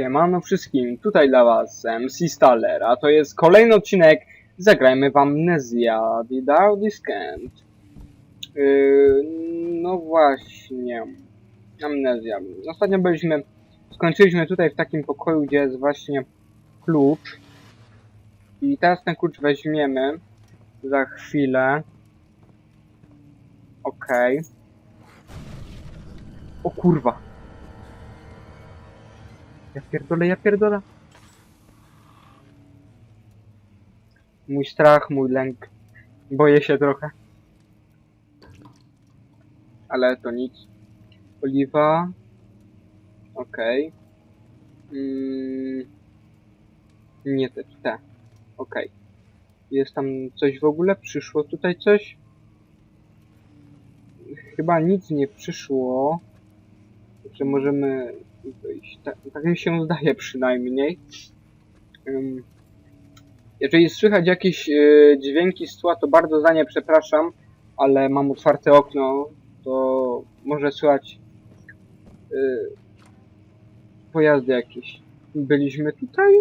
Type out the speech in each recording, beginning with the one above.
Siemano wszystkim, tutaj dla was MC Staller, a to jest kolejny odcinek Zagrajmy w Amnezja Without Discount. Yy, no właśnie, Amnezja. Ostatnio byliśmy, skończyliśmy tutaj w takim pokoju, gdzie jest właśnie klucz. I teraz ten klucz weźmiemy za chwilę. Okej. O kurwa. Ja pierdolę, ja pierdolę. Mój strach, mój lęk. Boję się trochę. Ale to nic. Oliwa. Okej. Mm. Nie te, te. Okej. Jest tam coś w ogóle? Przyszło tutaj coś? Chyba nic nie przyszło. Że możemy. Tak, tak się zdaje przynajmniej. Jeżeli słychać jakieś y, dźwięki z tła, to bardzo za nie przepraszam, ale mam otwarte okno, to może słychać y, pojazdy jakieś. Byliśmy tutaj?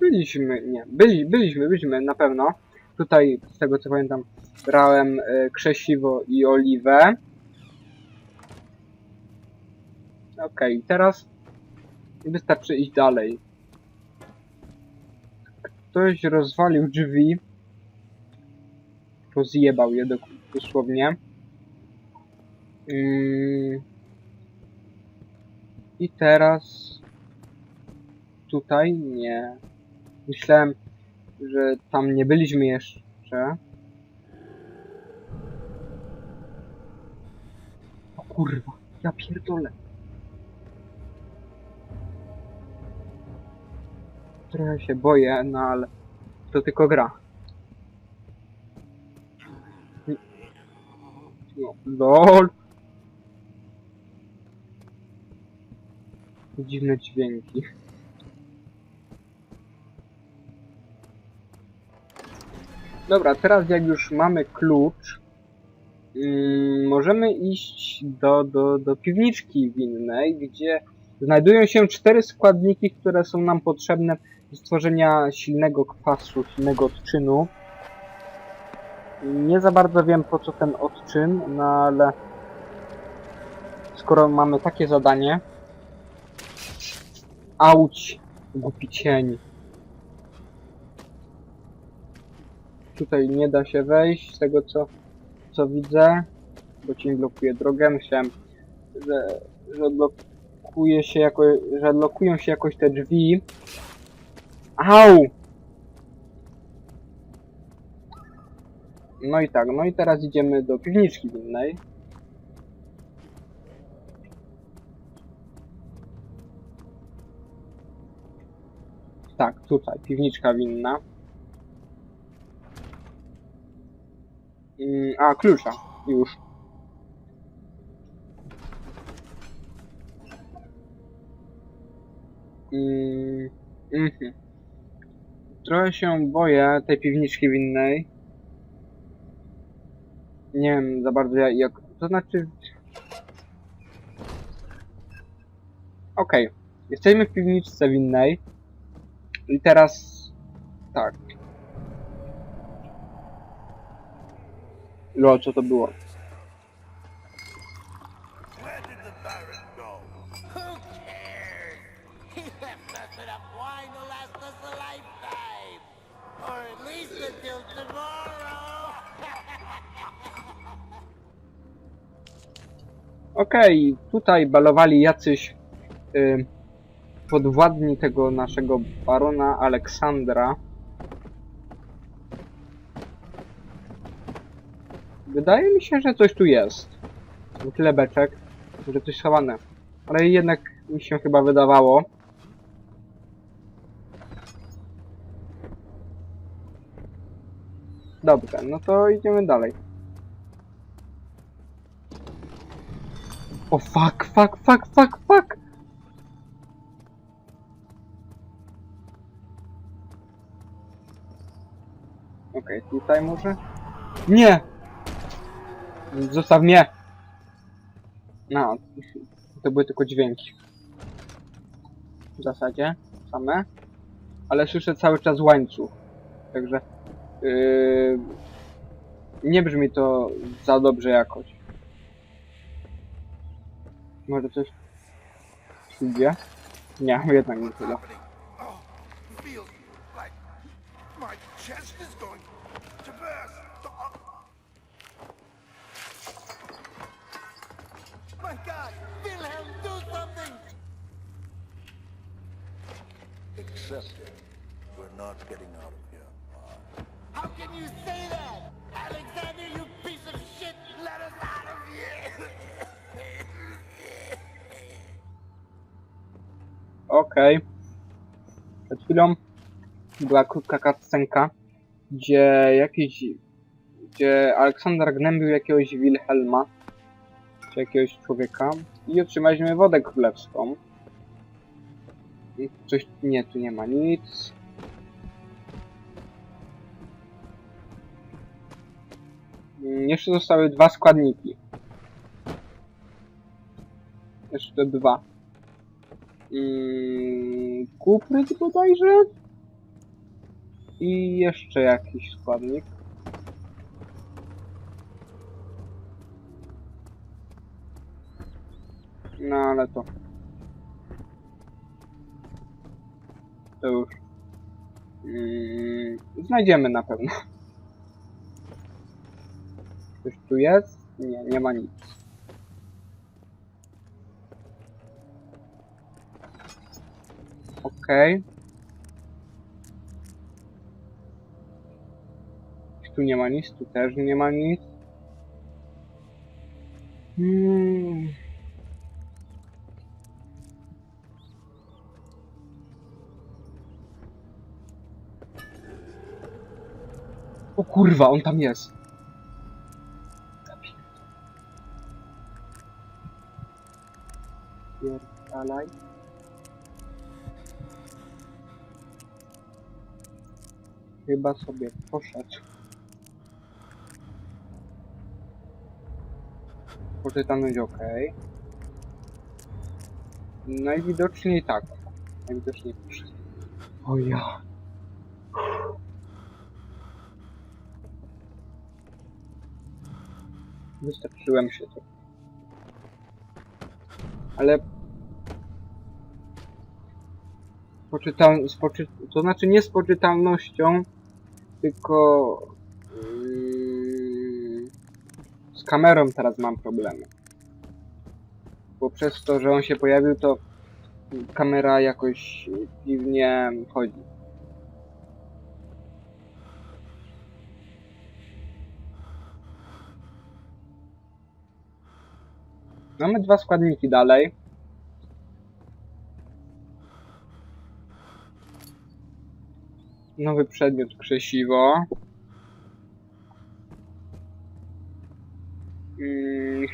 Byliśmy, nie. Byli, byliśmy, byliśmy na pewno. Tutaj, z tego co pamiętam, brałem y, krzesiwo i oliwę. Okej, teraz wystarczy iść dalej. Ktoś rozwalił drzwi. Rozjebał je do, dosłownie. Ym. I teraz tutaj nie. Myślałem, że tam nie byliśmy jeszcze. O kurwa, ja pierdolę. Trochę się boję, no ale to tylko gra. No, lol. Dziwne dźwięki. Dobra, teraz jak już mamy klucz, mm, możemy iść do, do, do piwniczki winnej, gdzie znajdują się cztery składniki, które są nam potrzebne do stworzenia silnego kwasu, silnego odczynu. Nie za bardzo wiem po co ten odczyn, no ale skoro mamy takie zadanie. Auć, głupi cień. Tutaj nie da się wejść, z tego co, co widzę, bo cień blokuje drogę. Myślałem, że, że się jako, że się jakoś te drzwi. Au! No i tak, no i teraz idziemy do piwniczki winnej. Tak, tutaj, piwniczka winna. Mm, a, klucza, już. Mm, mhm. Trochę się boję tej piwniczki winnej. Nie wiem za bardzo jak, to znaczy... Okej, jesteśmy w piwniczce winnej. I teraz... tak. Lo, co to było? Okej, tutaj balowali jacyś y, podwładni tego naszego barona Aleksandra. Wydaje mi się, że coś tu jest. Tyle beczek, że coś schowane. Ale jednak mi się chyba wydawało. Dobrze, no to idziemy dalej. O fuck, fuck, fuck, fuck, fuck! Okej, tutaj może? Nie! Zostaw mnie! No, to były tylko dźwięki. w zasadzie same, ale słyszę cały czas łańcuch. Także yy, nie brzmi to za dobrze jakoś. my chest is going to Może coś idzie? Nie, jednak nie tyle. Accept it. We're not getting out of here. How can you say that? Okej. Przed chwilą była krótka cutscenka, gdzie jakiś... gdzie Aleksander gnębił jakiegoś Wilhelma, czy jakiegoś człowieka i otrzymaliśmy wodę królewską. I Coś... nie, tu nie ma nic. Mm, Jeszcze zostały dwa składniki. Jeszcze dwa. Mm, Kupryt bodajże? I jeszcze jakiś składnik. No ale to... To już... Mm, znajdziemy na pewno. Coś tu jest? Nie, nie ma nic. Okej. Tu nie ma nic, tu też nie ma nic. Hmm. O kurwa, on tam jest. Chyba sobie poszedł. Poczytany ok. Najwidoczniej tak. Najwidoczniej poszedł. O ja. Wystarczyłem się to. Ale poczytal, z poczy, to znaczy nie z poczytalnością, tylko yy, z kamerą teraz mam problemy. Bo przez to, że on się pojawił, to kamera jakoś dziwnie chodzi. Mamy dwa składniki dalej. Nowy przedmiot krzesiwo. Mm,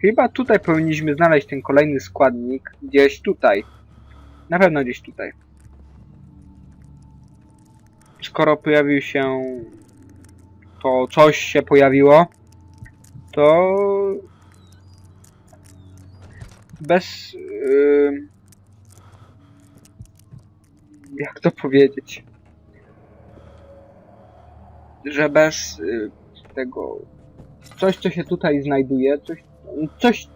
chyba tutaj powinniśmy znaleźć ten kolejny składnik. Gdzieś tutaj. Na pewno gdzieś tutaj. Skoro pojawił się to coś się pojawiło, to bez. Yy, jak to powiedzieć? Że bez yy, tego. Coś, co się tutaj znajduje, coś. coś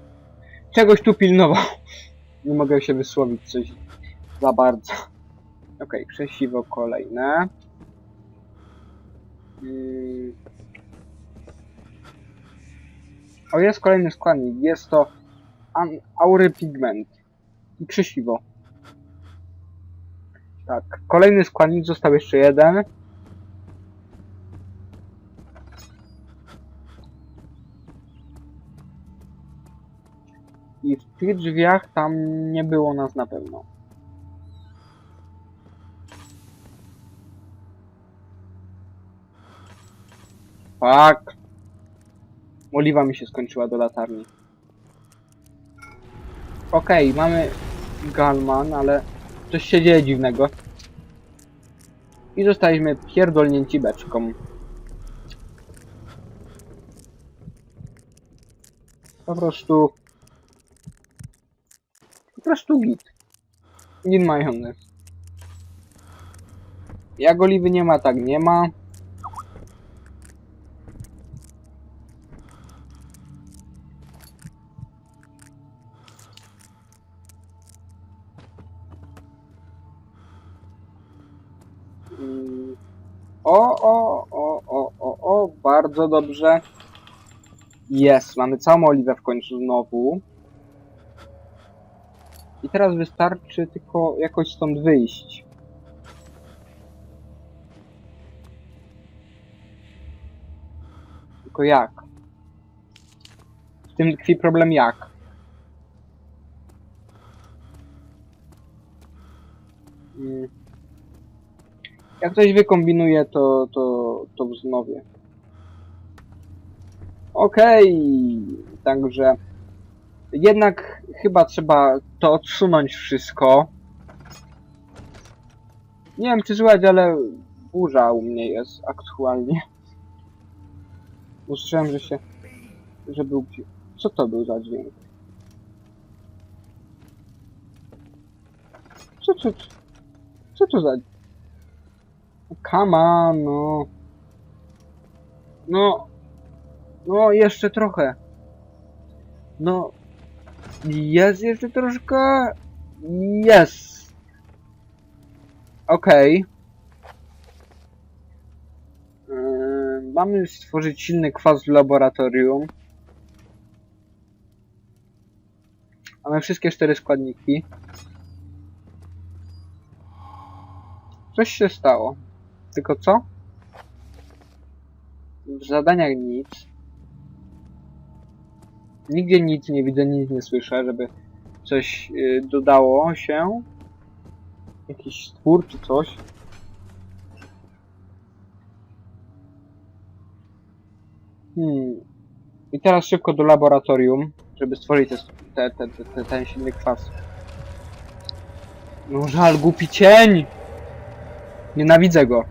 czegoś tu pilnował. Nie mogę się wysłowić coś za bardzo. Okej, krzesiwo kolejne. Yy. O, jest kolejny składnik. Jest to aury pigment i krzesiwo. Tak, kolejny składnik został jeszcze jeden. Tych drzwiach tam nie było nas na pewno. Tak. Oliwa mi się skończyła do latarni. Okej, mamy Galman, ale coś się dzieje dziwnego. I zostaliśmy pierdolnięci beczką. Po prostu... Prostu git. Gin majonez. Jak oliwy nie ma, tak nie ma. O, o, o, o, o, o, bardzo dobrze. Jest, mamy całą oliwę w końcu znowu. I teraz wystarczy tylko jakoś stąd wyjść. Tylko jak? W tym tkwi problem jak. Mm. Jak coś wykombinuję, to, to, to wznowię. Okej, także jednak chyba trzeba to odsunąć wszystko. Nie wiem czy słychać, ale burza u mnie jest aktualnie. Usłyszałem, że się... że był... Co to był za dźwięk? Co, co, co, co to za... Come on, no. No. No, jeszcze trochę. No. Jest jeszcze troszkę. Jest. Okej. Yy, mamy stworzyć silny kwas w laboratorium. Mamy wszystkie cztery składniki. Coś się stało. Tylko co? W zadaniach nic. Nigdzie nic nie widzę, nic nie słyszę, żeby coś y, dodało się. Jakiś stwór czy coś. Hmm. I teraz szybko do laboratorium, żeby stworzyć te, te, te, te, te, ten silny kwas. No żal, głupi cień! Nienawidzę go.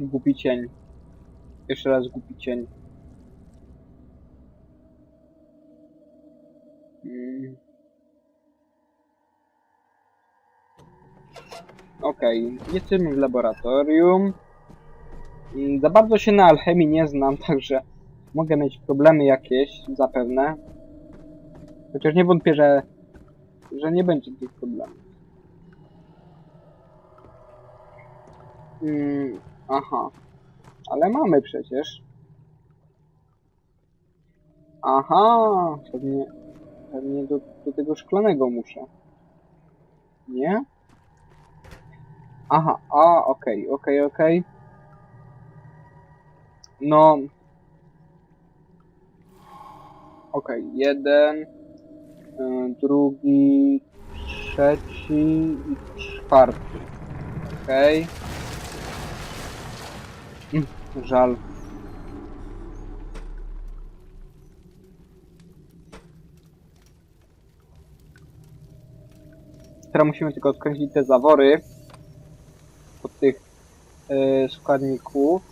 Głupi cień. Jeszcze raz głupi cień. Mm. Okej, jesteśmy w laboratorium. Za bardzo się na alchemii nie znam, także mogę mieć problemy jakieś, zapewne. Chociaż nie wątpię, że, że nie będzie tych problemów. Mm, aha. Ale mamy przecież. Aha, pewnie, pewnie do, do tego szklanego muszę. Nie? Aha, a, okej, okej, okej. No. Okej, jeden, y, drugi, trzeci i czwarty. Okej. Mm, Żal. Teraz musimy tylko odkręcić te zawory od tych e, składników.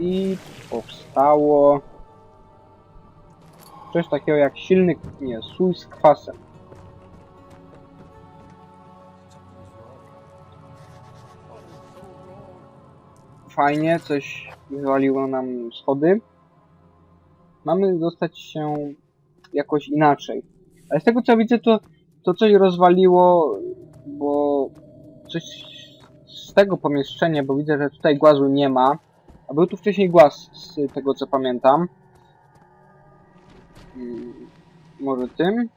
I powstało coś takiego jak silny, nie, sój z kwasem. Fajnie, coś wywaliło nam schody. Mamy dostać się jakoś inaczej. Ale z tego co widzę, to, to coś rozwaliło, bo coś z tego pomieszczenia, bo widzę, że tutaj głazu nie ma. A był tu wcześniej głaz, z tego co pamiętam. Mm, Może tym?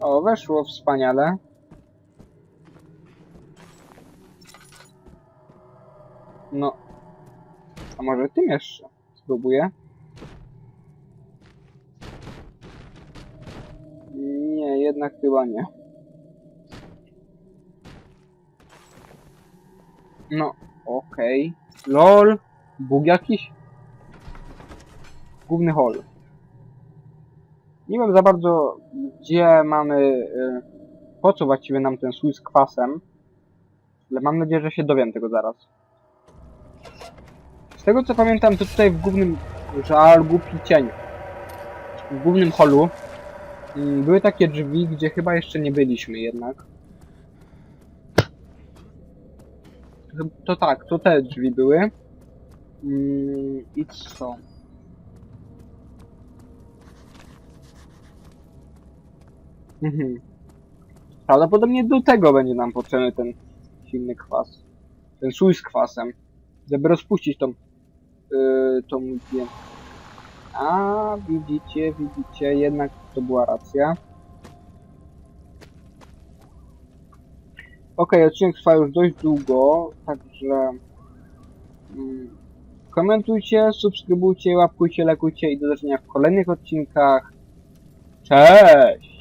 O, weszło wspaniale. Może tym jeszcze? Spróbuję. Nie, jednak chyba nie. No, okej. LOL. Bóg jakiś? Główny hol. Nie wiem za bardzo, gdzie mamy, po co właściwie nam ten sój z kwasem, ale mam nadzieję, że się dowiem tego zaraz. Z tego co pamiętam, to tutaj w głównym, głupi cień, w głównym holu mm, były takie drzwi, gdzie chyba jeszcze nie byliśmy jednak. To- To tak, to te drzwi były. Mm, I co? Mhm. Prawdopodobnie do tego będzie nam potrzebny ten silny kwas. Ten sój z kwasem. Żeby rozpuścić tą, yy, tą mgłę. A, widzicie, widzicie, jednak to była racja. Okej, odcinek trwa już dość długo, także mm, komentujcie, subskrybujcie, łapkujcie, lekujcie i do zobaczenia w kolejnych odcinkach. Cześć!